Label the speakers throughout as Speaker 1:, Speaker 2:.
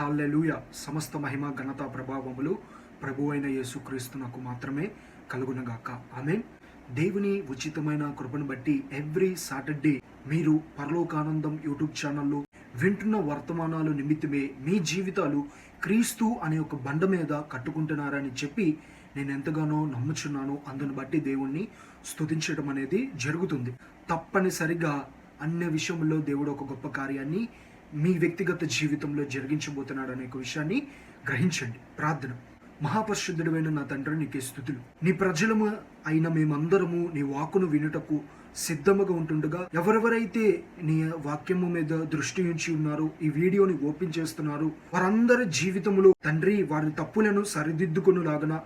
Speaker 1: హాల్లెలూయ. సమస్త మహిమ ఘనత ప్రభావములు ప్రభు అయిన యేసుక్రీస్తునకు మాత్రమే కలుగునగాక. ఆమె దేవుని ఉచితమైన కృపను బట్టి ఎవ్రీ సాటర్డే మీరు పరలోకానందం యూట్యూబ్ ఛానల్లో వింటున్న వర్తమానాలు నిమిత్తమే మీ జీవితాలు క్రీస్తు అనే ఒక బండ మీద కట్టుకుంటున్నారని చెప్పి నేను ఎంతగానో నమ్ముచున్నాను. అందును బట్టి దేవుణ్ణి స్తుతించడం అనేది జరుగుతుంది. తప్పనిసరిగా అన్ని విషయంలో దేవుడు ఒక గొప్ప కార్యాన్ని మీ వ్యక్తిగత జీవితంలో జరిగించబోతున్నాడు అనే విషయాన్ని గ్రహించండి. ప్రార్థన. మహాపరిశుద్ధుడైన నా తండ్రి నీకే స్థుతులు. నీ ప్రజలము అయిన మేమందరము నీ వాక్కును వినుటకు సిద్ధముగా ఉంటుండగా ఎవరెవరైతే నీ వాక్యము మీద దృష్టి ఉంచి ఉన్నారో ఈ వీడియోని ఓపెన్ చేస్తున్నారు వారందరి జీవితములో తండ్రి వారి తప్పులను సరిదిద్దుకొనులాగన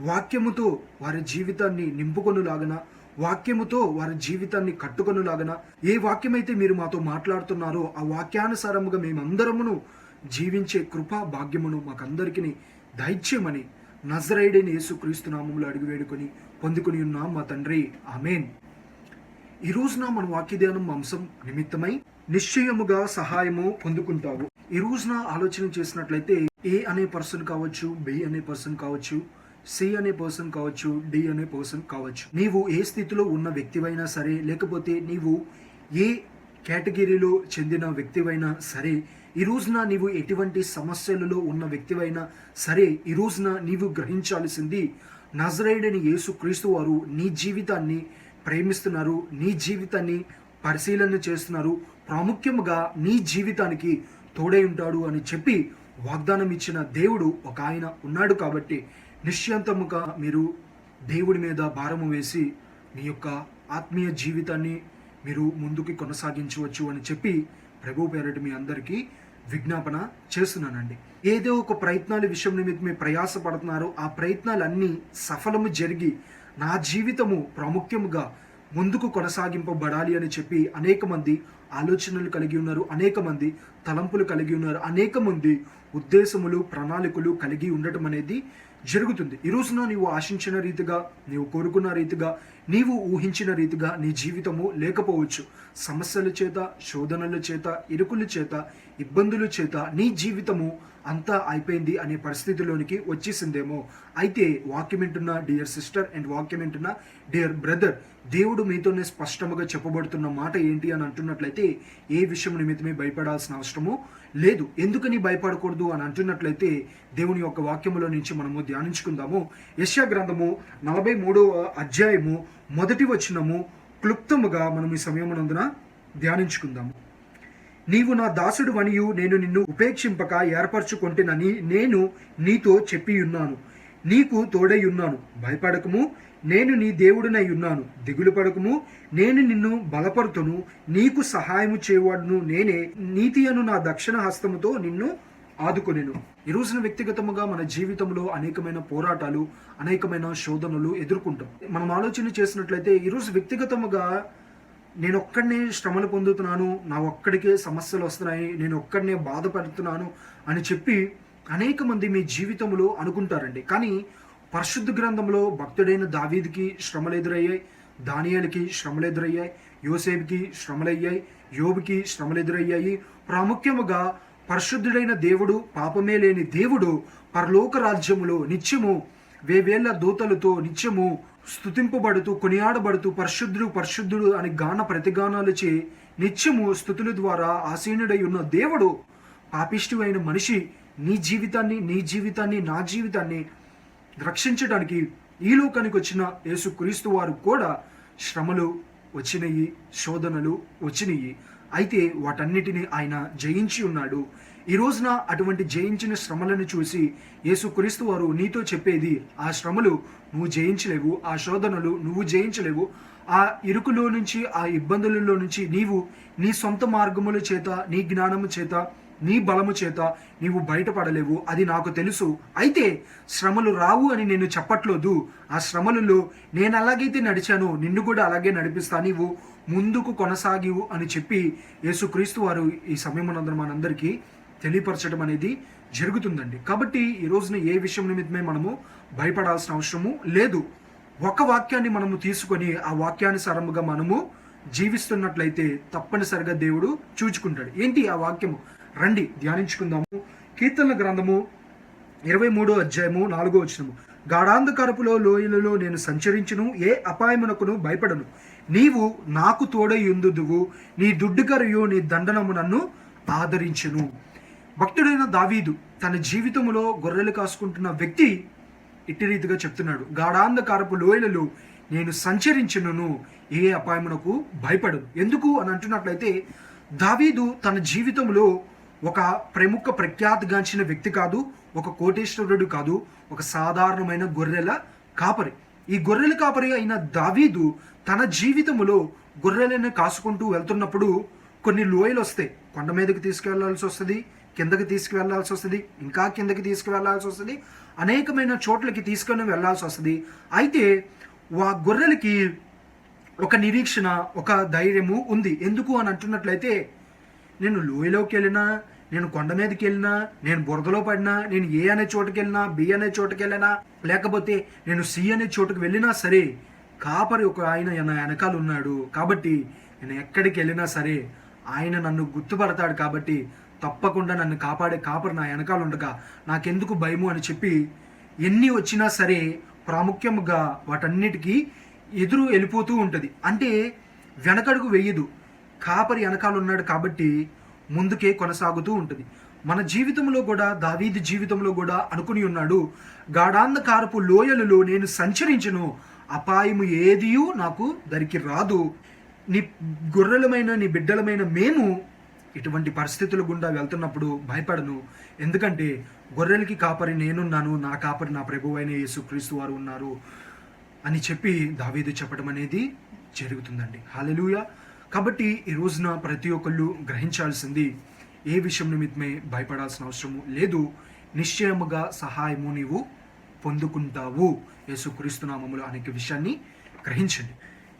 Speaker 1: వాక్యముతో వారి జీవితాన్ని నింపుకొనులాగన వాక్యముతో వారి జీవితాన్ని కట్టుకొనులాగన ఏ వాక్యమైతే మీరు మాతో మాట్లాడుతున్నారో ఆ వాక్యానుసారముగా మేమందరమును జీవించే కృపా భాగ్యమును మాకందరికీ దైత్యమని నజరైడైన యేసుక్రీస్తు నామములో అడిగి వేడుకొని పొందుకుని ఉన్నాం మా తండ్రి. ఆమెన్. ఈ రోజున మన వాక్యధ్యానం మాంసం నిమిత్తమై నిశ్చయముగా సహాయము పొందుకుంటావు. ఈ రోజున ఆలోచన చేసినట్లయితే ఏ అనే పర్సన్ కావచ్చు బి అనే పర్సన్ కావచ్చు సి అనే పర్సన్ కావచ్చు డి అనే పర్సన్ కావచ్చు. నీవు ఏ స్థితిలో ఉన్న వ్యక్తివైనా సరే లేకపోతే నీవు ఏ కేటగిరీలో చెందిన వ్యక్తివైనా సరే ఈ రోజున నీవు ఎటువంటి సమస్యలలో ఉన్న వ్యక్తివైనా సరే ఈ రోజున నీవు గ్రహించాల్సింది నజరైడని యేసు క్రీస్తు వారు నీ జీవితాన్ని ప్రేమిస్తున్నారు నీ జీవితాన్ని పరిశీలన చేస్తున్నారు ప్రాముఖ్యముగా నీ జీవితానికి తోడై ఉంటాడు అని చెప్పి వాగ్దానం ఇచ్చిన దేవుడు ఒక ఆయన ఉన్నాడు కాబట్టి నిశ్చయంతముగా మీరు దేవుడి మీద భారము వేసి మీ యొక్క ఆత్మీయ జీవితాన్ని మీరు ముందుకు కొనసాగించవచ్చు అని చెప్పి ప్రభు పేరటి మీ అందరికీ విజ్ఞాపన చేస్తున్నానండి. ఏదో ఒక ప్రయత్నాల విషయం నిమిత్తం మీరు ప్రయాసపడుతున్నారో. ఆ ప్రయత్నాలన్నీ సఫలము జరిగి నా జీవితము ప్రాముఖ్యముగా ముందుకు కొనసాగింపబడాలి అని చెప్పి అనేక మంది ఆలోచనలు కలిగి ఉన్నారు. అనేక మంది తలంపులు కలిగి ఉన్నారు. అనేక మంది ఉద్దేశములు ప్రణాళికలు కలిగి ఉండటం అనేది జరుగుతుంది. ఈ రోజున నీవు ఆశించిన రీతిగా నీవు కోరుకున్న రీతిగా నీవు ఊహించిన రీతిగా నీ జీవితము లేకపోవచ్చు. సమస్యల చేత శోధనల చేత ఇరుకుల చేత ఇబ్బందుల చేత నీ జీవితము అంతా అయిపోయింది అనే పరిస్థితిలోనికి వచ్చేసిందేమో. అయితే వాక్యం వింటున్న డియర్ సిస్టర్ అండ్ వాక్యం వింటున్న డియర్ బ్రదర్ దేవుడు మీతోనే స్పష్టముగా చెప్పబడుతున్న మాట ఏంటి అని అంటున్నట్లయితే ఏ విషయం నిమిత్తమే భయపడాల్సిన అవసరము లేదు ఎందుకని భయపడకూడదు అని అంటున్నట్లయితే దేవుని యొక్క వాక్యములో నుంచి మనము ధ్యానించుకుందాము. యశ్యా గ్రంథము నలభై మూడవ అధ్యాయము మొదటి వచనము క్లుప్తముగా మనం ఈ సమయమునందున ధ్యానించుకుందాము. నీవు నా దాసుడు వనియు నేను నిన్ను ఉపేక్షింపక ఏర్పరచుకొంటినని నేను నీతో చెప్పియున్నాను. నీకు తోడై ఉన్నాను. భయపడకము నేను నీ దేవుడినై ఉన్నాను. దిగులు పడకము. నేను నిన్ను బలపరుతును. నీకు సహాయము చేయవాడును నేనే. నీతి అను నా దక్షిణ హస్తముతో నిన్ను ఆదుకొనెను. ఈ రోజున వ్యక్తిగతముగా మన జీవితంలో అనేకమైన పోరాటాలు అనేకమైన శోధనలు ఎదుర్కొంటాం. మనం ఆలోచన చేసినట్లయితే ఈరోజు వ్యక్తిగతముగా నేను ఒక్కడనే శ్రమలు పొందుతున్నాను నా ఒక్కడికే సమస్యలు వస్తున్నాయి నేను ఒక్కడనే బాధపడుతున్నాను అని చెప్పి అనేక మంది మీ జీవితంలో అనుకుంటారండి. కానీ పరిశుద్ధ గ్రంథంలో భక్తుడైన దావీదికి శ్రమలు ఎదురయ్యాయి దానియాలకి శ్రమలు ఎదురయ్యాయి యోసేపుకి శ్రమలయ్యాయి యోబుకి శ్రమలు ఎదురయ్యాయి ప్రాముఖ్యముగా పరిశుద్ధుడైన దేవుడు పాపమే లేని దేవుడు పరలోక రాజ్యములో నిత్యము వేవేళ్ళ దూతలతో నిత్యము స్తుతింపబడుతూ కొనియాడబడుతూ పరిశుద్ధుడు పరిశుద్ధుడు అని గాన ప్రతిగానాలు చే నిత్యము స్థుతుల ద్వారా ఆసీనుడై ఉన్న దేవుడు పాపిష్టి అయిన మనిషి. నీ జీవితాన్ని నీ జీవితాన్ని నా జీవితాన్ని రక్షించడానికి ఈ లోకానికి వచ్చిన యేసుక్రీస్తు వారు కూడా శ్రమలు వచ్చినాయి శోధనలు వచ్చినాయి. అయితే వాటన్నిటిని ఆయన జయించి ఉన్నాడు. ఈ రోజున అటువంటి జయించిన శ్రమలను చూసి యేసుక్రీస్తు వారు నీతో చెప్పేది ఆ శ్రమలు నువ్వు జయించలేవు ఆ శోధనలు నువ్వు జయించలేవు. ఆ ఇరుకులో నుంచి ఆ ఇబ్బందులలో నుంచి నీవు నీ సొంత మార్గముల చేత నీ జ్ఞానము చేత నీ బలము చేత నీవు బయటపడలేవు అది నాకు తెలుసు. అయితే శ్రమలు రావు అని నేను చెప్పట్లేదు. ఆ శ్రమలలో నేను అలాగైతే నడిచాను నిన్ను కూడా అలాగే నడిపిస్తా నీవు ముందుకు కొనసాగివు అని చెప్పి యేసుక్రీస్తు వారు ఈ సమయమునందరం మనందరికీ తెలియపరచడం అనేది జరుగుతుందండి. కాబట్టి ఈ రోజున ఏ విషయం నిమిత్తమే మనము భయపడాల్సిన అవసరము లేదు. ఒక వాక్యాన్ని మనము తీసుకొని ఆ వాక్యానుసారముగా మనము జీవిస్తున్నట్లయితే తప్పనిసరిగా దేవుడు చూచుకుంటాడు. ఏంటి ఆ వాక్యము? రండి ధ్యానించుకుందాము. కీర్తనల గ్రంథము ఇరవై మూడో అధ్యాయము నాలుగో వచనము. గాఢాంధకరపులో లోయలలో నేను సంచరించును ఏ అపాయమునకును భయపడను. నీవు నాకు తోడై నీ దుడ్డుకరయు నీ దండనము నన్ను ఆదరించును. భక్తుడైన దావీదు తన జీవితంలో గొర్రెలు కాసుకుంటున్న వ్యక్తి ఇట్టి రీతిగా చెప్తున్నాడు. గాఢాంధకారపు లోయలలో నేను సంచరించును ఏ అపాయమునకు భయపడను. ఎందుకు అని అంటున్నట్లయితే దావీదు తన జీవితంలో ఒక ప్రముఖ ప్రఖ్యాతిగాంచిన వ్యక్తి కాదు ఒక కోటేశ్వరుడు కాదు ఒక సాధారణమైన గొర్రెల కాపరి. ఈ గొర్రెల కాపరి అయిన దావీదు తన జీవితంలో గొర్రెలను కాసుకుంటూ వెళ్తున్నప్పుడు కొన్ని లోయలు వస్తాయి. కొండ మీదకి తీసుకువెళ్ళాల్సి వస్తుంది కిందకి తీసుకువెళ్ళాల్సి వస్తుంది ఇంకా కిందకి తీసుకువెళ్ళాల్సి వస్తుంది అనేకమైన చోట్లకి తీసుకొని వెళ్ళాల్సి వస్తుంది. అయితే ఆ గొర్రెలకి ఒక నిరీక్షణ ఒక ధైర్యము ఉంది. ఎందుకు అని అంటున్నట్లయితే నేను లోయలోకి వెళ్ళినా నేను కొండ మీదకి వెళ్ళినా నేను బురదలో పడినా నేను ఏ అనే చోటుకి వెళ్ళినా బి అనే చోటుకి వెళ్ళినా లేకపోతే నేను సి అనే చోటుకి వెళ్ళినా సరే కాపరి ఒక ఆయన నా వెనకాల ఉన్నాడు కాబట్టి నేను ఎక్కడికి వెళ్ళినా సరే ఆయన నన్ను గుర్తుపడతాడు కాబట్టి తప్పకుండా నన్ను కాపాడే కాపరి నా వెనకాల ఉండగా నాకెందుకు భయము అని చెప్పి ఎన్ని వచ్చినా సరే ప్రాముఖ్యముగా వాటన్నిటికీ ఎదురు వెళ్ళిపోతూ ఉంటుంది. అంటే వెనకడుగు వెయ్యదు కాపరి వెనకాల ఉన్నాడు కాబట్టి ముందుకే కొనసాగుతూ ఉంటుంది. మన జీవితంలో కూడా దావీది జీవితంలో కూడా అనుకుని ఉన్నాడు గాఢాంధకారపు లోయలలో నేను సంచరించను అపాయము ఏదియూ నాకు దరికి రాదు. నీ గొర్రెలమైన నీ బిడ్డలమైన మేము ఇటువంటి పరిస్థితుల గుండా వెళ్తున్నప్పుడు భయపడను. ఎందుకంటే గొర్రెలకి కాపరి నేనున్నాను నా కాపరి నా ప్రభు అయిన యేసుక్రీస్తు వారు ఉన్నారు అని చెప్పి దావీదు చెప్పడం అనేది జరుగుతుందండి. హాలెలుయా కాబట్టి ఈ రోజున ప్రతి ఒక్కళ్ళు గ్రహించాల్సింది ఏ విషయం నిమిత్తమే భయపడాల్సిన అవసరము లేదు. నిశ్చయముగా సహాయము నీవు పొందుకుంటావు. యేసుక్రీస్తు అనేక విషయాన్ని గ్రహించండి.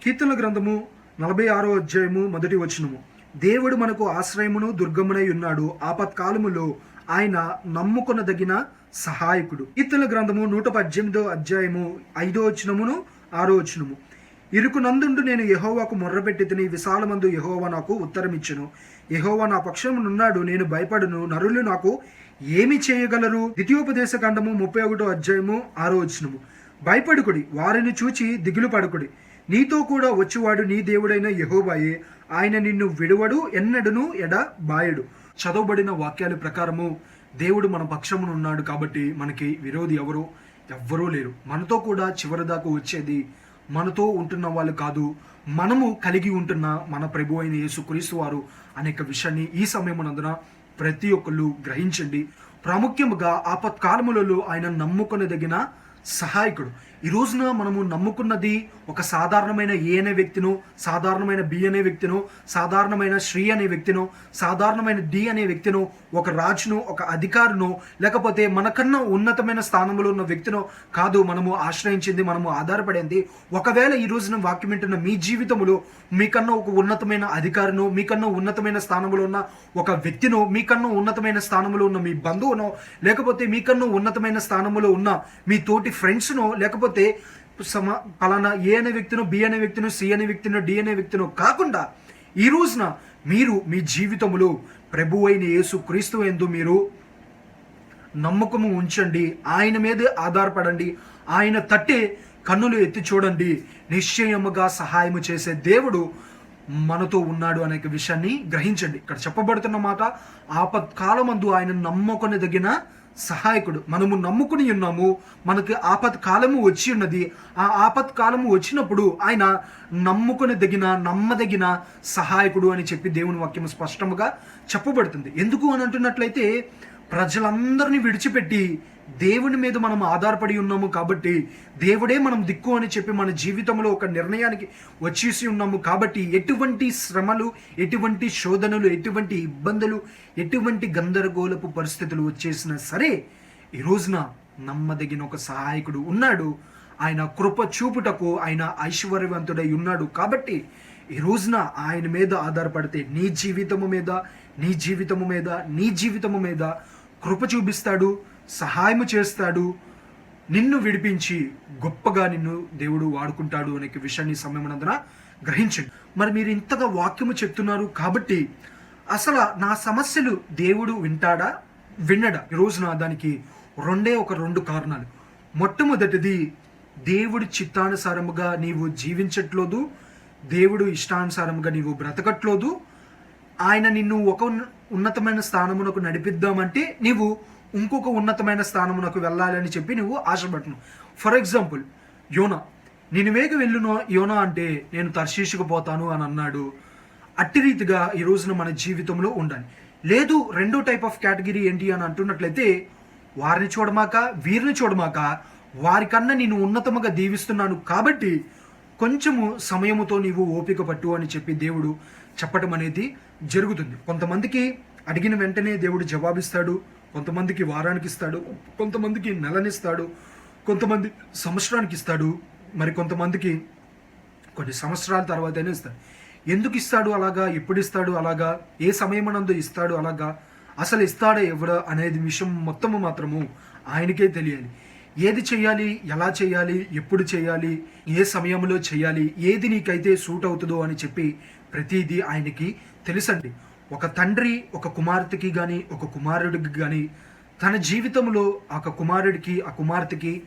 Speaker 1: కీర్తన గ్రంథము నలభై ఆరో అధ్యాయము మొదటి వచనము. దేవుడు మనకు ఆశ్రయమును దుర్గమునై ఉన్నాడు. ఆపత్కాలములో ఆయన నమ్ముకొనదగిన సహాయకుడు. కీర్తన గ్రంథము నూట పద్దెనిమిదో అధ్యాయము ఐదో వచనమును ఆరో వచనము. ఇరుకునందుండు నేను యహోవాకు మొర్రపెట్టి తిని విశాలమందు యహోవా నాకు ఉత్తరమిచ్చును. యహోవా నా పక్షమునున్నాడు నేను భయపడును. నరులు నాకు ఏమి చేయగలరు? ద్వితీయోపదేశ ఖండము ముప్పై ఒకటో అధ్యాయము ఆరోచనము భయపడుకుడి వారిని చూచి దిగులు పడుకుడి నీతో కూడా వచ్చివాడు నీ దేవుడైన యహోబాయే ఆయన నిన్ను విడువడు ఎన్నడును ఎడ బాయడు చదవబడిన వాక్యాల ప్రకారము దేవుడు మన పక్షమున ఉన్నాడు కాబట్టి మనకి విరోధి ఎవరు? ఎవ్వరూ లేరు. మనతో కూడా చివరి దాకా వచ్చేది మనతో ఉంటున్న వాళ్ళు కాదు. మనము కలిగి ఉంటున్న మన ప్రభు అయిన యేసుక్రీస్తు వారు అనేక విషయాన్ని ఈ సమయమునందున ప్రతి ఒక్కళ్ళు గ్రహించండి. ప్రాముఖ్యముగా ఆపత్కాలములలో ఆయన నమ్ముకునదగిన సహాయకుడు. ఈ రోజున మనము నమ్ముకున్నది ఒక సాధారణమైన ఏ అనే వ్యక్తిను సాధారణమైన బి అనే వ్యక్తిను సాధారణమైన శ్రీ అనే వ్యక్తిను సాధారణమైన డి అనే వ్యక్తిను ఒక రాజును ఒక అధికారును లేకపోతే మనకన్నా ఉన్నతమైన స్థానంలో ఉన్న వ్యక్తినో కాదు మనము ఆశ్రయించింది మనము ఆధారపడింది. ఒకవేళ ఈ రోజున వాక్యం వింటున్న మీ జీవితంలో మీకన్నా ఒక ఉన్నతమైన అధికారినో మీకన్నా ఉన్నతమైన స్థానంలో ఉన్న ఒక వ్యక్తిను మీకన్నా ఉన్నతమైన స్థానంలో ఉన్న మీ బంధువునో లేకపోతే మీకన్నా ఉన్నతమైన స్థానంలో ఉన్న మీ తోటి ఫ్రెండ్స్ను లేకపోతే సమ పలానా ఏ అనే వ్యక్తినో బి అనే వ్యక్తినో సి అనే వ్యక్తినో డి అనే వ్యక్తినో కాకుండా ఈ రోజున మీరు మీ జీవితములో ప్రభు అయిన యేసు క్రీస్తు ఎందు మీరు నమ్మకము ఉంచండి. ఆయన మీదే ఆధారపడండి. ఆయన తట్టే కన్నులు ఎత్తి చూడండి. నిశ్చయముగా సహాయము చేసే దేవుడు మనతో ఉన్నాడు అనే విషయాన్ని గ్రహించండి. ఇక్కడ చెప్పబడుతున్న మాట ఆపత్కాలమందు ఆయన నమ్మకొనదగిన సహాయకుడు. మనము నమ్ముకుని ఉన్నాము. మనకి ఆపత్ కాలము వచ్చి ఉన్నది. ఆ ఆపత్ కాలము వచ్చినప్పుడు ఆయన నమ్ముకునదగిన నమ్మదగిన సహాయకుడు అని చెప్పి దేవుని వాక్యం స్పష్టముగా చెప్పబడుతుంది. ఎందుకు అని అంటున్నట్లయితే ప్రజలందరినీ విడిచిపెట్టి దేవుని మీద మనం ఆధారపడి ఉన్నాము కాబట్టి దేవుడే మనం దిక్కు అని చెప్పి మన జీవితంలో ఒక నిర్ణయానికి వచ్చేసి ఉన్నాము కాబట్టి ఎటువంటి శ్రమలు ఎటువంటి శోధనలు ఎటువంటి ఇబ్బందులు ఎటువంటి గందరగోళపు పరిస్థితులు వచ్చేసినా సరే ఈ రోజున నమ్మదగిన ఒక సహాయకుడు ఉన్నాడు. ఆయన కృప చూపుటకు ఆయన ఐశ్వర్యవంతుడై ఉన్నాడు కాబట్టి ఈ రోజున ఆయన మీద ఆధారపడితే నీ జీవితము మీద నీ జీవితము మీద నీ జీవితము మీద కృప చూపిస్తాడు సహాయము చేస్తాడు నిన్ను విడిపించి గొప్పగా నిన్ను దేవుడు వాడుకుంటాడు అనే విషయాన్ని సమయమునందున గ్రహించండి. మరి మీరు ఇంతగా వాక్యము చెప్తున్నారు కాబట్టి అసలు నా సమస్యలు దేవుడు వింటాడా? వినడా. ఈ రోజున దానికి రెండే ఒక రెండు కారణాలు. మొట్టమొదటిది దేవుడి చిత్తానుసారముగా నీవు జీవించట్లేదు దేవుడు ఇష్టానుసారముగా నీవు బ్రతకట్లేదు ఆయన నిన్ను ఒక ఉన్నతమైన స్థానమునకు నడిపిద్దామంటే నీవు ఇంకొక ఉన్నతమైన స్థానమునకు వెళ్ళాలని చెప్పి నువ్వు ఆశపడను ఫర్ ఎగ్జాంపుల్ యోనా నేను వేగ వెళ్ళునో యోనా అంటే నేను తర్శీషుకు పోతాను అని అన్నాడు. అట్టి రీతిగా ఈ రోజున మన జీవితంలో ఉండాలి. లేదు రెండో టైప్ ఆఫ్ కేటగిరీ ఏంటి అని అంటున్నట్లయితే వారిని చూడమాక వీరిని చూడమాక వారికన్నా నేను ఉన్నతముగా దీవిస్తున్నాను కాబట్టి కొంచెము సమయముతో నీవు ఓపిక పట్టు అని చెప్పి దేవుడు చెప్పటం అనేది జరుగుతుంది. కొంతమందికి అడిగిన వెంటనే దేవుడు జవాబిస్తాడు కొంతమందికి వారానికి ఇస్తాడు కొంతమందికి నెలనిస్తాడు కొంతమంది సంవత్సరానికి ఇస్తాడు మరి కొంతమందికి కొన్ని సంవత్సరాల తర్వాతనే ఇస్తాడు. ఎందుకు ఇస్తాడు అలాగా? ఎప్పుడు ఇస్తాడు అలాగా? ఏ సమయమనందు ఇస్తాడు అలాగా? అసలు ఇస్తాడా ఎవడా అనేది విషయం మొత్తము మాత్రము ఆయనకే తెలియాలి. ఏది చేయాలి? ఎలా చేయాలి? ఎప్పుడు చేయాలి? ఏ సమయంలో చేయాలి? ఏది నీకైతే సూట్ అవుతుందో అని చెప్పి ప్రతిదీ ఆయనకి తెలుసండి. ఒక తండ్రి ఒక కుమార్తెకి కానీ ఒక కుమారుడికి కానీ తన జీవితంలో ఆ ఒక కుమారుడికి ఆ కుమార్తెకి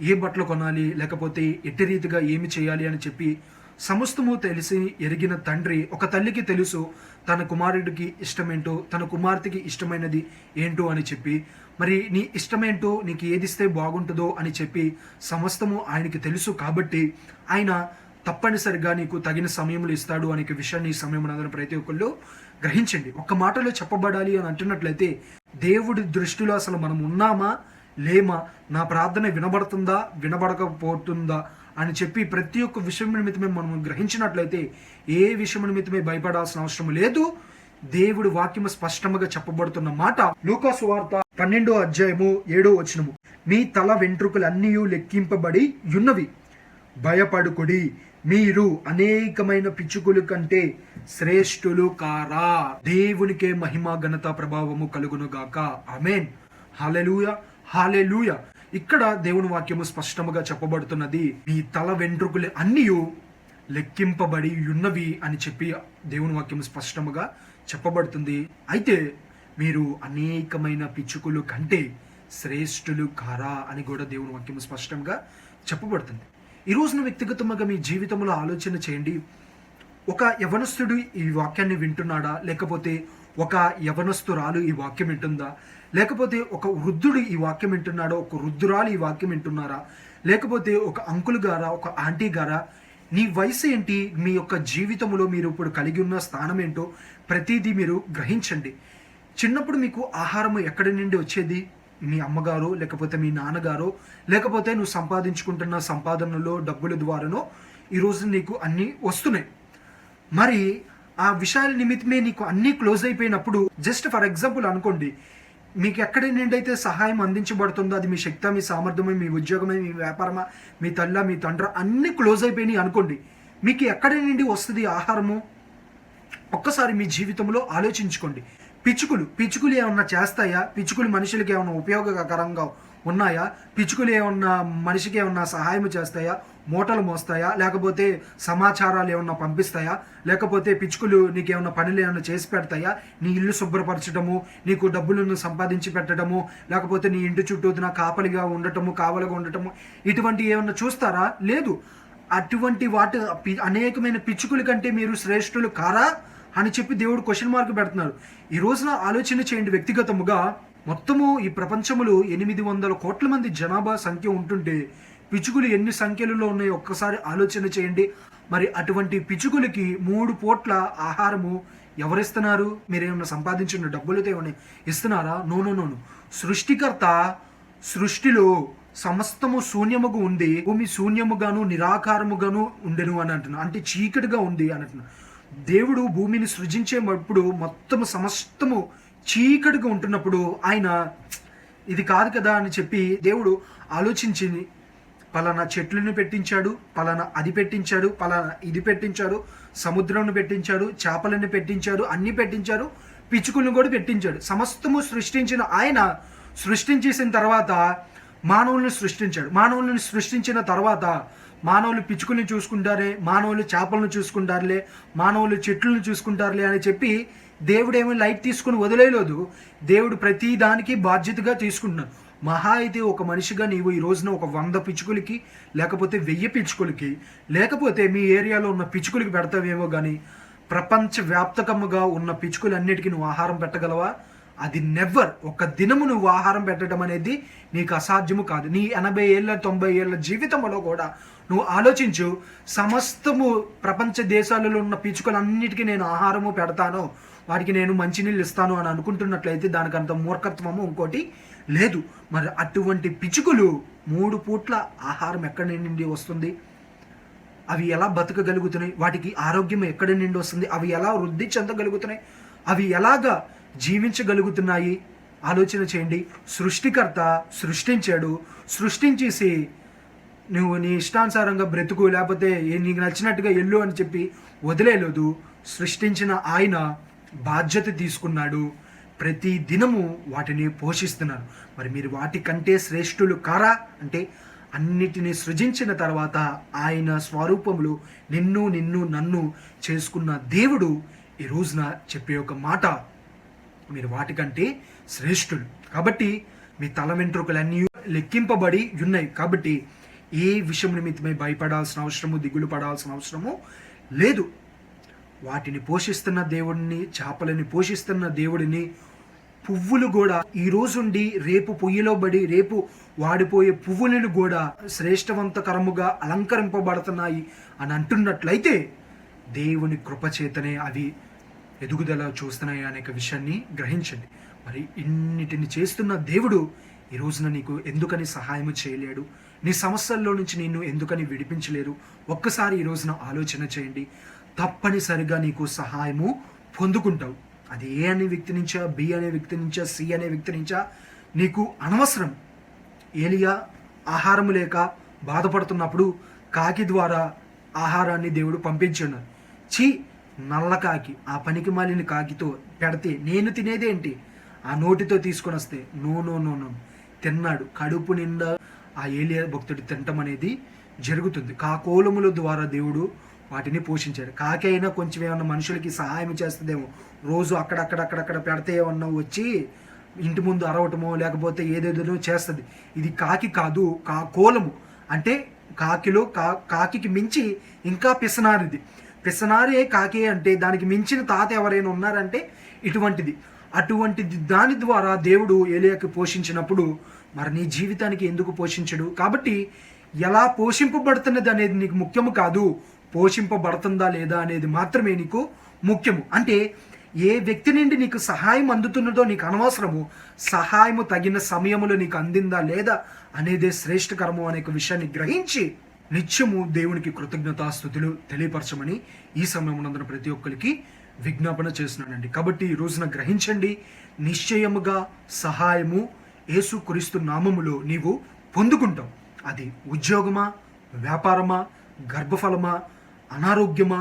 Speaker 1: ఏ బట్టలు కొనాలి లేకపోతే ఎట్టి రీతిగా ఏమి చేయాలి అని చెప్పి సమస్తము తెలిసి ఎరిగిన తండ్రి ఒక తల్లికి తెలుసు తన కుమారుడికి ఇష్టమేంటో తన కుమార్తెకి ఇష్టమైనది ఏంటో అని చెప్పి. మరి నీ ఇష్టమేంటో నీకు ఏది ఇస్తే బాగుంటుందో అని చెప్పి సమస్తము ఆయనకి తెలుసు కాబట్టి ఆయన తప్పనిసరిగా నీకు తగిన సమయంలో ఇస్తాడు అనే విషయాన్ని ఈ సమయంలో అందరం ప్రతి ఒక్కళ్ళు గ్రహించండి. ఒక్క మాటలో చెప్పబడాలి అని అంటున్నట్లయితే దేవుడి దృష్టిలో అసలు మనం ఉన్నామా? లేమా? నా ప్రార్థన వినబడుతుందా? వినబడకపోతుందా? అని చెప్పి ప్రతి ఒక్క విషయం నిమిత్తమే మనం గ్రహించినట్లయితే ఏ విషయం నిమిత్తమే భయపడాల్సిన అవసరం లేదు. దేవుడు వాక్యము స్పష్టముగా చెప్పబడుతున్న మాట లూకాసు వార్త పన్నెండో అధ్యాయము ఏడో వచనము. మీ తల వెంట్రుకలన్నీ లెక్కింపబడి ఉన్నవి. భయపడుకుడి. మీరు అనేకమైన పిచ్చుకులు కంటే శ్రేష్ఠులు కారా. దేవునికే మహిమ ఘనత ప్రభావము కలుగును గాక. అమేన్ హాలెలూయ హాలెలూయ ఇక్కడ దేవుని వాక్యము స్పష్టముగా చెప్పబడుతున్నది మీ తల వెంట్రుకలు అన్నీ లెక్కింపబడి ఉన్నవి అని చెప్పి దేవుని వాక్యము స్పష్టముగా చెప్పబడుతుంది. అయితే మీరు అనేకమైన పిచ్చుకులు కంటే శ్రేష్ఠులు కారా అని కూడా దేవుని వాక్యము స్పష్టంగా చెప్పబడుతుంది. ఈ రోజున వ్యక్తిగతంగా మీ జీవితంలో ఆలోచన చేయండి. ఒక యవనస్తుడు ఈ వాక్యాన్ని వింటున్నాడా? లేకపోతే ఒక యవనస్తురాలు ఈ వాక్యం వింటుందా? లేకపోతే ఒక వృద్ధుడు ఈ వాక్యం వింటున్నాడా? ఒక వృద్ధురాలు ఈ వాక్యం వింటున్నారా? లేకపోతే ఒక అంకుల్ గారా? ఒక ఆంటీ గారా? నీ వయసు ఏంటి? మీ యొక్క జీవితంలో మీరు ఇప్పుడు కలిగి ఉన్న స్థానం ఏంటో ప్రతిదీ మీరు గ్రహించండి. చిన్నప్పుడు మీకు ఆహారం ఎక్కడి నుండి వచ్చేది? మీ అమ్మగారు లేకపోతే మీ నాన్నగారు లేకపోతే నువ్వు సంపాదించుకుంటున్న సంపాదనలో డబ్బుల ద్వారానో ఈరోజు నీకు అన్నీ వస్తున్నాయి. మరి ఆ విషయాల నిమిత్తమే నీకు అన్నీ క్లోజ్ అయిపోయినప్పుడు జస్ట్ ఫర్ ఎగ్జాంపుల్ అనుకోండి మీకు ఎక్కడి నుండి అయితే సహాయం అందించబడుతుందో అది మీ శక్తి మీ సామర్థ్యమే మీ ఉద్యోగమే మీ వ్యాపారమా మీ తల్ల మీ తండ్ర అన్నీ క్లోజ్ అయిపోయినాయి అనుకోండి మీకు ఎక్కడి నుండి వస్తుంది ఆహారము? ఒక్కసారి మీ జీవితంలో ఆలోచించుకోండి. పిచ్చుకులు పిచ్చుకులు ఏమన్నా చేస్తాయా? పిచ్చుకులు మనుషులకి ఏమన్నా ఉపయోగకరంగా ఉన్నాయా? పిచ్చుకులు ఏమన్నా మనిషికి ఏమన్నా సహాయం చేస్తాయా? మూటలు మోస్తాయా? లేకపోతే సమాచారాలు ఏమన్నా పంపిస్తాయా? లేకపోతే పిచ్చుకులు నీకేమన్నా పనులు ఏమన్నా చేసి పెడతాయా? నీ ఇల్లు శుభ్రపరచడము నీకు డబ్బులను సంపాదించి పెట్టడము లేకపోతే నీ ఇంటి చుట్టూ కాపలిగా ఉండటము కావలిగా ఉండటము ఇటువంటి ఏమన్నా చూస్తారా? లేదు. అటువంటి వాటి అనేకమైన పిచ్చుకుల కంటే మీరు శ్రేష్ఠులు కారా? అని చెప్పి దేవుడు క్వశ్చన్ మార్క్ పెడుతున్నారు. ఈ రోజున ఆలోచన చేయండి వ్యక్తిగతముగా. మొత్తము ఈ ప్రపంచములో ఎనిమిది వందల కోట్ల మంది జనాభా సంఖ్య ఉంటుంటే పిచ్చుకులు ఎన్ని సంఖ్యలలో ఉన్నాయో ఒక్కసారి ఆలోచన చేయండి. మరి అటువంటి పిచ్చుకులకి మూడు పూట్ల ఆహారము ఎవరిస్తున్నారు? మీరేమన్నా సంపాదించిన డబ్బులతో ఏమైనా ఇస్తున్నారా? నోను నోను సృష్టికర్త సృష్టిలో సమస్తము శూన్యముగా ఉంది. భూమి శూన్యముగాను నిరాకారముగాను ఉండెను అని అంటున్నా. అంటే చీకటిగా ఉంది అని అంటున్నా. దేవుడు భూమిని సృజించేటప్పుడు మొత్తము సమస్తము చీకటిగా ఉంటున్నప్పుడు ఆయన ఇది కాదు కదా అని చెప్పి దేవుడు ఆలోచించి పలానా చెట్లను పెట్టించాడు పలానా అది పెట్టించాడు పలానా ఇది పెట్టించాడు సముద్రంను పెట్టించాడు చేపలను పెట్టించాడు అన్ని పెట్టించాడు పిచ్చుకులను కూడా పెట్టించాడు. సమస్తము సృష్టించిన ఆయన సృష్టించేసిన తర్వాత మానవులను సృష్టించాడు. మానవులను సృష్టించిన తర్వాత మానవులు పిచ్చుకుని చూసుకుంటారే మానవులు చేపలను చూసుకుంటారులే మానవులు చెట్లను చూసుకుంటారులే అని చెప్పి దేవుడు లైట్ తీసుకుని వదిలేయలేదు. దేవుడు ప్రతి దానికి బాధ్యతగా తీసుకుంటున్నాడు. మహా అయితే ఒక మనిషిగా నీవు ఈ రోజున ఒక వంద పిచ్చుకులకి లేకపోతే వెయ్యి పిచ్చుకులకి లేకపోతే మీ ఏరియాలో ఉన్న పిచ్చుకులకి పెడతావేమో కానీ ప్రపంచ వ్యాప్తకముగా ఉన్న పిచ్చుకులన్నిటికీ నువ్వు ఆహారం పెట్టగలవా? అది నెవర్ ఒక దినము నువ్వు ఆహారం పెట్టడం అనేది నీకు అసాధ్యము కాదు. నీ ఎనభై ఏళ్ళ తొంభై ఏళ్ళ జీవితంలో కూడా నువ్వు ఆలోచించు. సమస్తము ప్రపంచ దేశాలలో ఉన్న పిచ్చుకలన్నిటికీ నేను ఆహారము పెడతాను. వాటికి నేను మంచినీళ్ళు ఇస్తాను అని అనుకుంటున్నట్లయితే దానికి అంత మూర్ఖత్వము ఇంకోటి లేదు. మరి అటువంటి పిచ్చుకలు మూడు పూట్ల ఆహారం ఎక్కడి నుండి వస్తుంది? అవి ఎలా బతకగలుగుతున్నాయి? వాటికి ఆరోగ్యం ఎక్కడి నుండి వస్తుంది? అవి ఎలా వృద్ధి చెందగలుగుతున్నాయి? అవి ఎలాగా జీవించగలుగుతున్నాయి? ఆలోచన చేయండి. సృష్టికర్త సృష్టించాడు. సృష్టించేసి నువ్వు నీ ఇష్టానుసారంగా బ్రతుకు లేకపోతే నీకు నచ్చినట్టుగా ఎల్లు అని చెప్పి వదిలేయలేదు. సృష్టించిన ఆయన బాధ్యత తీసుకున్నాడు. ప్రతి దినము వాటిని పోషిస్తున్నారు మరి మీరు వాటికంటే శ్రేష్ఠులు కారా? అంటే అన్నిటిని సృజించిన తర్వాత ఆయన స్వరూపములు నిన్ను నిన్ను నన్ను చేసుకున్న దేవుడు ఈ రోజున చెప్పే ఒక మాట. మీరు వాటికంటే శ్రేష్ఠులు. కాబట్టి మీ తల వెంట్రుకలన్నీ లెక్కింపబడి ఉన్నాయి. కాబట్టి ఏ విషయం నిమిత్తమై భయపడాల్సిన అవసరము దిగులు పడాల్సిన అవసరము లేదు. వాటిని పోషిస్తున్న దేవుడిని చేపలని పోషిస్తున్న దేవుడిని పువ్వులు కూడా ఈ రోజుండి రేపు పొయ్యిలో బడి రేపు వాడిపోయే పువ్వులను కూడా శ్రేష్టవంతకరముగా అలంకరింపబడుతున్నాయి అని అంటున్నట్లయితే దేవుని కృపచేతనే అవి ఎదుగుదల చూస్తున్నాయి అనే విషయాన్ని గ్రహించండి. మరి ఇన్నిటిని చేస్తున్న దేవుడు ఈ రోజున నీకు ఎందుకని సహాయం చేయలేడు? నీ సమస్యల్లో నుంచి నిన్ను ఎందుకని విడిపించలేరు ఒక్కసారి ఈ రోజున ఆలోచన చేయండి తప్పనిసరిగా నీకు సహాయము పొందుకుంటావు అది ఏ అనే వ్యక్తి నుంచా బి అనే వ్యక్తి నుంచా సి అనే వ్యక్తి నుంచా నీకు అనవసరం ఏలియా ఆహారము లేక బాధపడుతున్నప్పుడు కాకి ద్వారా ఆహారాన్ని దేవుడు పంపించున్నాడు ఛీ నల్ల కాకి ఆ పనికి మాలిన కాకితో పెడితే నేను తినేదేంటి ఆ నోటితో తీసుకొని వస్తే నో నో నో నో తిన్నాడు కడుపు నిండా ఆ ఏలియా భక్తుడు తినటం అనేది జరుగుతుంది. కాకోలముల ద్వారా దేవుడు వాటిని పోషించాడు. కాకి అయినా కొంచెం ఏమన్నా మనుషులకి సహాయం చేస్తుందేమో. రోజు అక్కడక్కడక్కడక్కడ పెడితే ఏమన్నా వచ్చి ఇంటి ముందు అరవటమో లేకపోతే ఏదేదో చేస్తుంది. ఇది కాకి కాదు కాకోలము. అంటే కాకిలో కా కాకికి మించి ఇంకా పిసనారిది. పిసనారే కాకి అంటే దానికి మించిన తాత ఎవరైనా ఉన్నారంటే ఇటువంటిది. అటువంటిది దాని ద్వారా దేవుడు ఏలియాకి పోషించినప్పుడు మరి నీ జీవితానికి ఎందుకు పోషించడు? కాబట్టి ఎలా పోషింపబడుతున్నది అనేది నీకు ముఖ్యము కాదు. పోషింపబడుతుందా లేదా అనేది మాత్రమే నీకు ముఖ్యము. అంటే ఏ వ్యక్తి నుండి నీకు సహాయం అందుతున్నదో నీకు అనవసరము. సహాయము తగిన సమయములో నీకు అందిందా లేదా అనేదే శ్రేష్ఠకరము అనే ఒక విషయాన్ని గ్రహించి నిత్యము దేవునికి కృతజ్ఞతాస్థుతులు తెలియపరచమని ఈ సమయమునందున ప్రతి ఒక్కరికి విజ్ఞాపన చేస్తున్నానండి. కాబట్టి ఈ రోజున గ్రహించండి. నిశ్చయముగా సహాయము యేసుక్రీస్తు నామములో నీవు పొందుకుంటావు. అది ఉద్యోగమా వ్యాపారమా గర్భఫలమా అనారోగ్యమా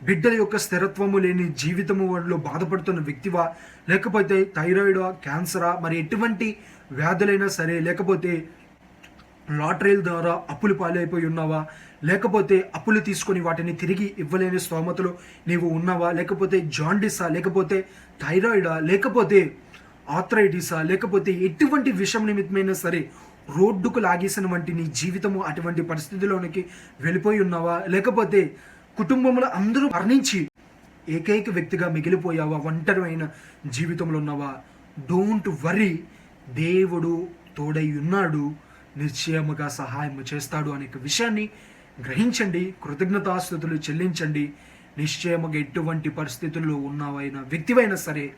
Speaker 1: బిడ్డల యొక్క స్థిరత్వము లేని జీవితము వాళ్ళు బాధపడుతున్న వ్యక్తివా లేకపోతే థైరాయిడా క్యాన్సరా మరి ఎటువంటి వ్యాధులైనా సరే లేకపోతే లాటరీల ద్వారా అప్పులు పాలైపోయి ఉన్నావా లేకపోతే అప్పులు తీసుకొని వాటిని తిరిగి ఇవ్వలేని స్తోమతలో నీవు ఉన్నావా లేకపోతే జాండిసా లేకపోతే థైరాయిడా లేకపోతే ఆథరైటిసా లేకపోతే ఎటువంటి విషం నిమిత్తమైనా సరే రోడ్డుకు లాగేసిన వంటి నీ జీవితము అటువంటి పరిస్థితిలోనికి వెళ్ళిపోయి ఉన్నావా? లేకపోతే కుటుంబంలో అందరూ మరణించి ఏకైక వ్యక్తిగా మిగిలిపోయావా? ఒంటరి జీవితంలో ఉన్నావా? డోంట్ వరీ దేవుడు తోడై ఉన్నాడు. నిశ్చయముగా సహాయం చేస్తాడు అనే విషయాన్ని గ్రహించండి. కృతజ్ఞతాస్థుతులు చెల్లించండి. నిశ్చయముగా ఎటువంటి పరిస్థితుల్లో ఉన్నావైనా వ్యక్తివైనా సరే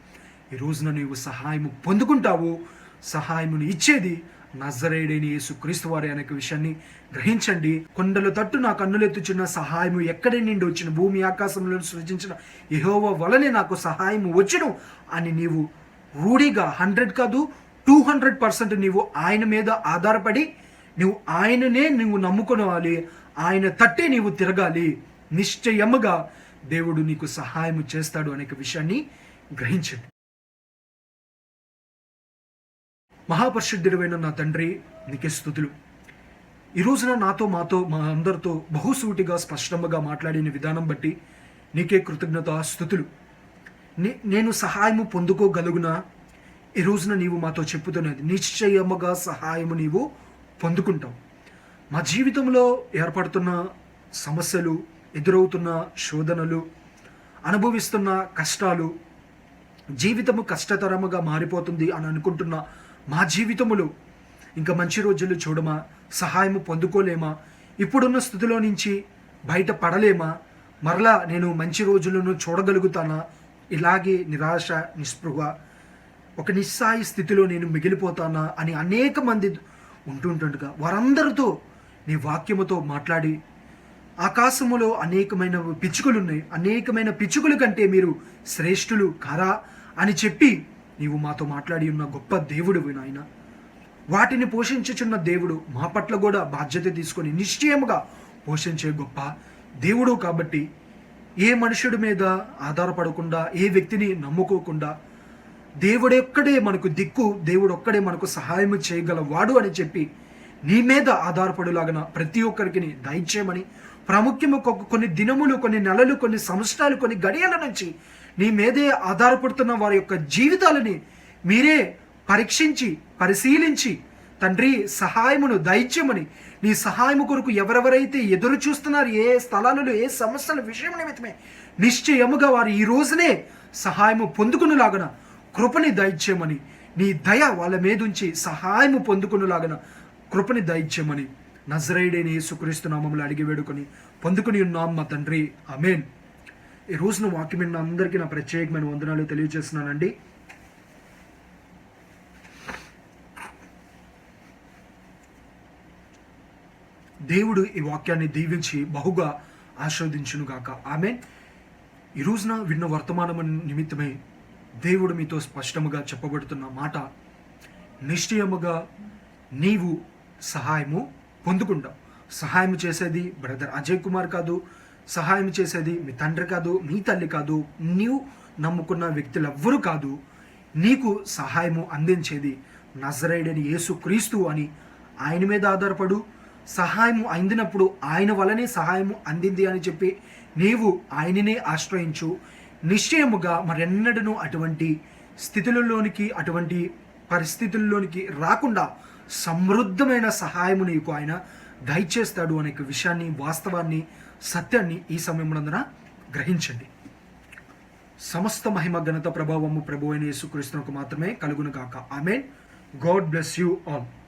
Speaker 1: ఈ రోజున నీవు సహాయము పొందుకుంటావు. సహాయమును ఇచ్చేది నజరేడేని యేసు క్రీస్తు వారి అనే విషయాన్ని గ్రహించండి. కొండలు తట్టు నా కన్నులెత్తుచున్న సహాయము ఎక్కడి నుండి వచ్చిన? భూమి ఆకాశంలో సృజించిన యహోవ వలనే నాకు సహాయము వచ్చును అని నీవు రూఢిగా హండ్రెడ్ కాదు టూ హండ్రెడ్ పర్సెంట్ నీవు ఆయన మీద ఆధారపడి నువ్వు ఆయననే నువ్వు నమ్ముకోవాలి ఆయన తట్టే నీవు తిరగాలి. నిశ్చయముగా దేవుడు నీకు సహాయం చేస్తాడు అనే విషయాన్ని గ్రహించండి. మహాపరిశుద్ధుడైన నా తండ్రి నీకే స్థుతులు ఈ రోజున నాతో మాతో మా అందరితో బహుసూటిగా స్పష్టంగా మాట్లాడిన విధానం బట్టి నీకే కృతజ్ఞత స్థుతులు నే- నేను సహాయము పొందుకోగలుగునా? ఈ రోజున నీవు మాతో చెప్పుతున్నది నిశ్చయముగా సహాయము నీవు పొందుకుంటావు. మా జీవితంలో ఏర్పడుతున్న సమస్యలు ఎదురవుతున్న శోధనలు అనుభవిస్తున్న కష్టాలు జీవితము కష్టతరముగా మారిపోతుంది అని అనుకుంటున్న మా జీవితములు. ఇంకా మంచి రోజులు చూడమా? సహాయము పొందుకోలేమా? ఇప్పుడున్న స్థితిలో నుంచి బయట పడలేమా? మరలా నేను మంచి రోజులను చూడగలుగుతానా? ఇలాగే నిరాశ నిస్పృహ ఒక నిస్సాయి స్థితిలో నేను మిగిలిపోతానా? అని అనేక మంది ఉంటుంటుండగా వారందరితో నీ వాక్యముతో మాట్లాడి ఆకాశములో అనేకమైన పిచ్చుకలు ఉన్నాయి అనేకమైన పిచ్చుకల కంటే మీరు శ్రేష్ఠులు కరా? అని చెప్పి నీవు మాతో మాట్లాడి ఉన్న గొప్ప దేవుడు నాయన. వాటిని పోషించుచున్న దేవుడు మా పట్ల కూడా బాధ్యత తీసుకొని నిశ్చయముగా పోషించే గొప్ప దేవుడు కాబట్టి ఏ మనుషుడి మీద ఆధారపడకుండా ఏ వ్యక్తిని నమ్ముకోకుండా దేవుడొక్కడే మనకు దిక్కు దేవుడు ఒక్కడే మనకు సహాయం చేయగలవాడు అని చెప్పి నీ మీద ఆధారపడులాగన ప్రతి ఒక్కరికి దయచేయమని ప్రాముఖ్యము కొన్ని దినములు కొన్ని నెలలు కొన్ని సంవత్సరాలు కొన్ని గడియల నుంచి నీ మీదే ఆధారపడుతున్న వారి యొక్క జీవితాలని మీరే పరీక్షించి పరిశీలించి తండ్రి సహాయమును దైత్యమని నీ సహాయము కొరకు ఎవరెవరైతే ఎదురు చూస్తున్నారు ఏ స్థలాలలో ఏ సమస్యల విషయం నిమిత్తమే నిశ్చయముగా వారు ఈ రోజునే సహాయము పొందుకునేలాగన కృపని దైత్యమని నీ దయ వాళ్ళ మీదుంచి సహాయము పొందుకునేలాగన కృపని దైత్యమని నజరైడైన యేసుక్రీస్తు నామములు అడిగి వేడుకొని పొందుకుని ఉన్నాం మా తండ్రి. అమేన్ ఈ రోజున వాక్యం విన్న అందరికీ నా ప్రత్యేకమైన వందనాలు తెలియజేస్తున్నానండి. దేవుడు ఈ వాక్యాన్ని దీవించి బహుగా ఆస్వాదించునుగాక ఆమె ఈ రోజున విన్న వర్తమానం నిమిత్తమే దేవుడు మీతో స్పష్టముగా చెప్పబడుతున్న మాట నిశ్చయముగా నీవు సహాయము పొందుకుంటావు. సహాయం చేసేది బ్రదర్ అజయ్ కుమార్ కాదు సహాయం చేసేది మీ తండ్రి కాదు మీ తల్లి కాదు నీవు నమ్ముకున్న వ్యక్తులు ఎవ్వరూ కాదు. నీకు సహాయము అందించేది నజరైడని యేసు క్రీస్తు అని ఆయన మీద ఆధారపడు సహాయము అందినప్పుడు ఆయన వలనే సహాయము అందింది అని చెప్పి నీవు ఆయననే ఆశ్రయించు. నిశ్చయముగా మరెన్నడను అటువంటి స్థితులలోనికి అటువంటి పరిస్థితుల్లోనికి రాకుండా సమృద్ధమైన సహాయము నీకు ఆయన దయచేస్తాడు అనే విషయాన్ని వాస్తవాన్ని సత్యాన్ని ఈ సమయమునందున గ్రహించండి. సమస్త మహిమ ఘనత ప్రభావము ప్రభు అయిన యేసుక్రీస్తునకు మాత్రమే కలుగును గాక. మీన్ గాడ్ బ్లెస్ యూ ఆల్.